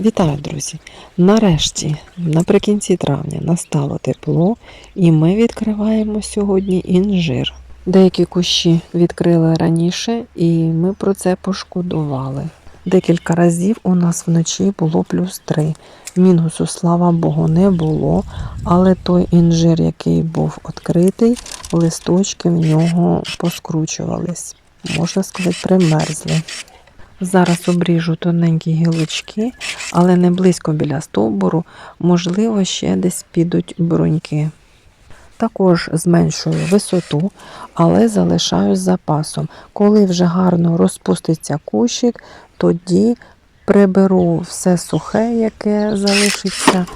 Вітаю, друзі! Нарешті, наприкінці травня, настало тепло, і ми відкриваємо сьогодні інжир. Деякі кущі відкрили раніше, і ми про це пошкодували. Декілька разів у нас вночі було плюс 3. Мінусу, слава Богу, не було, але той інжир, який був відкритий, листочки в нього поскручувались. Можна сказати, примерзли. Зараз обріжу тоненькі гілочки, але не близько біля стовбуру, можливо, ще десь підуть бруньки. Також зменшую висоту, але залишаю з запасом. Коли вже гарно розпуститься кущик, тоді приберу все сухе, яке залишиться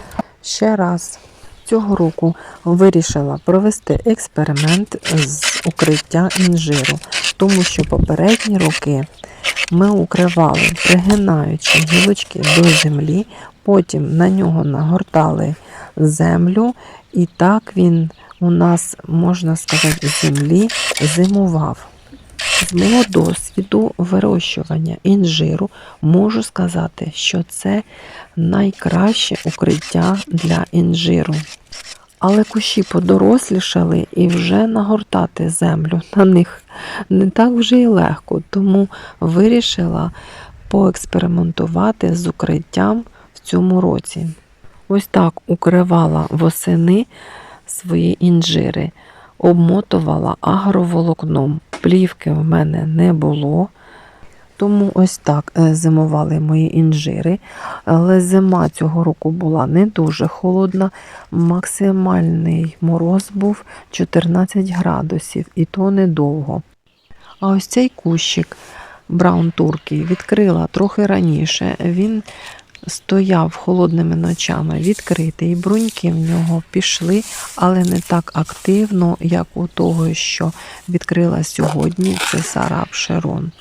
ще раз. Цього року вирішила провести експеримент з укриття інжиру, тому що попередні роки ми укривали, пригинаючи гілочки до землі, потім на нього нагортали землю, і так він у нас, можна сказати, землі зимував. З мого досвіду вирощування інжиру можу сказати, що це найкраще укриття для інжиру. Але кущі подорослішали і вже нагортати землю на них не так вже й легко, тому вирішила поекспериментувати з укриттям в цьому році. Ось так укривала восени свої інжири, обмотувала агроволокном. Плівки в мене не було. Тому ось так е, зимували мої інжири. Але зима цього року була не дуже холодна. Максимальний мороз був 14 градусів, і то недовго. А ось цей кущик Браун Туркій відкрила трохи раніше. Він стояв холодними ночами відкритий, бруньки в нього пішли, але не так активно, як у того, що відкрила сьогодні, це Сара Шерон.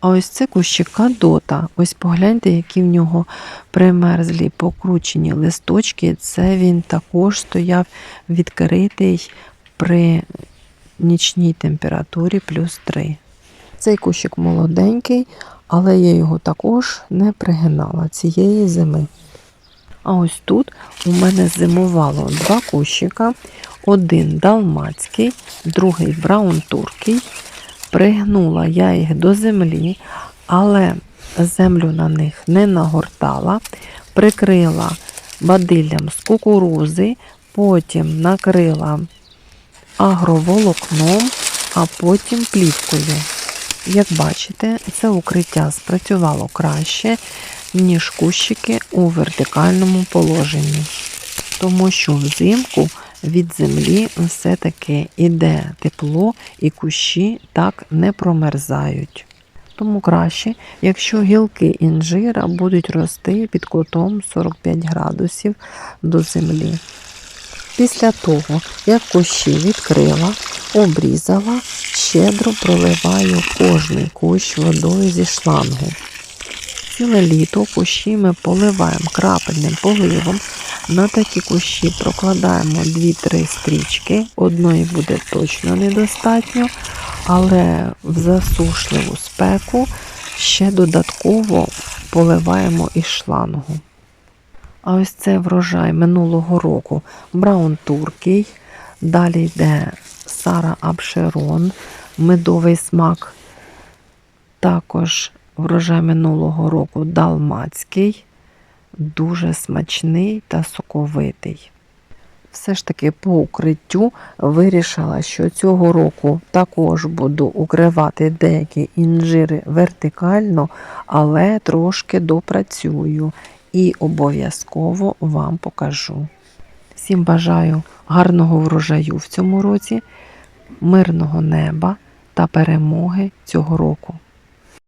А ось це кущик Кадота. Ось погляньте, які в нього примерзлі покручені листочки. Це він також стояв відкритий при нічній температурі плюс 3. Цей кущик молоденький, але я його також не пригинала цієї зими. А ось тут у мене зимувало два кущика: один далмацький, другий браун туркий. Пригнула я їх до землі, але землю на них не нагортала, прикрила бадиллям з кукурузи, потім накрила агроволокном, а потім плівкою. Як бачите, це укриття спрацювало краще, ніж кущики у вертикальному положенні, тому що взимку від землі все-таки іде тепло і кущі так не промерзають. Тому краще, якщо гілки інжира будуть рости під кутом 45 градусів до землі. Після того, як кущі відкрила, обрізала, щедро проливаю кожний кущ водою зі шлангу. Ціле літо кущі ми поливаємо крапельним поливом. На такі кущі прокладаємо 2-3 стрічки. Одної буде точно недостатньо, але в засушливу спеку ще додатково поливаємо із шлангу. А ось це врожай минулого року Браун Туркій. Далі йде Сара Абшерон, медовий смак. Також врожай минулого року Далмацький, дуже смачний та соковитий. Все ж таки по укриттю вирішила, що цього року також буду укривати деякі інжири вертикально, але трошки допрацюю і обов'язково вам покажу. Всім бажаю гарного врожаю в цьому році, мирного неба та перемоги цього року.